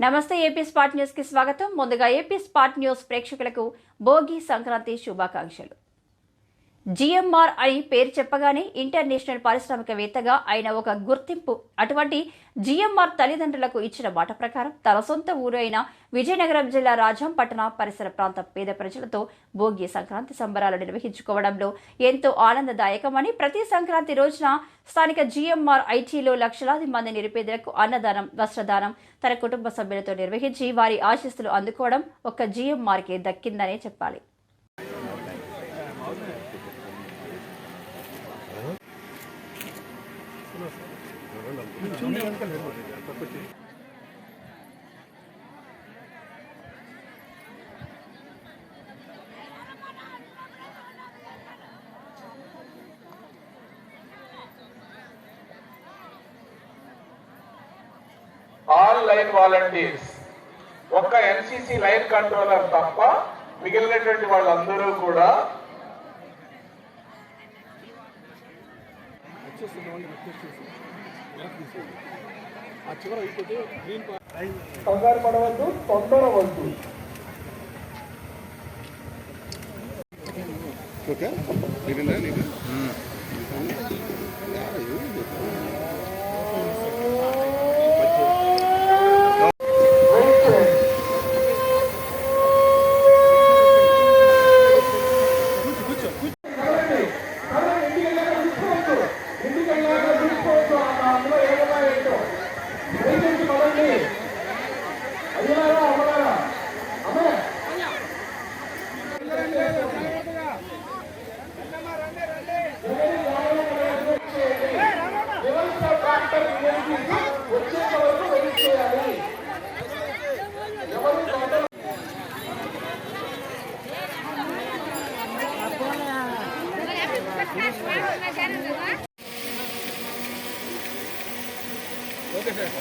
నమస్తే AP spot న్యూస్కి స్వాగతం. ముందుగా ఏపీ స్పాట్ న్యూస్ ప్రేక్షకులకు భోగి సంక్రాంతి శుభాకాంక్షలు. జిఎంఆర్ అని పేరు చెప్పగానే ఇంటర్నేషనల్ పారిశ్రామికవేత్తగా ఆయన ఒక గుర్తింపు. అటువంటి జిఎంఆర్ తల్లిదండ్రులకు ఇచ్చిన మాట ప్రకారం తన సొంత ఊరు అయిన విజయనగరం జిల్లా రాజంపట్టణ పరిసర ప్రాంత పేద ప్రజలతో భోగి సంక్రాంతి సంబరాలు నిర్వహించుకోవడంలో ఎంతో ఆనందదాయకమని ప్రతి సంక్రాంతి రోజున స్థానిక జిఎంఆర్ ఐటీలో లక్షలాది మంది నిరుపేదలకు అన్నదానం వస్త్రదానం తన కుటుంబ సభ్యులతో నిర్వహించి వారి ఆశీస్సులు అందుకోవడం ఒక జిఎంఆర్కే దక్కిందనే చెప్పాలి. All line volunteers. ఒక్క ఎన్సిసి లైన్ కంట్రోలర్ తప్ప మిగిలినటువంటి వాళ్ళందరూ కూడా ఆ చివర అయిపోతే గ్రీన్ కంగారు పడవద్దు తొందరవద్దు ఓకే. నీకుందా నీకు డాక్టర్ నివేదించి వచ్చేంత వరకు వెయిట్ చేయాలి ఎవరు ఓకే సార్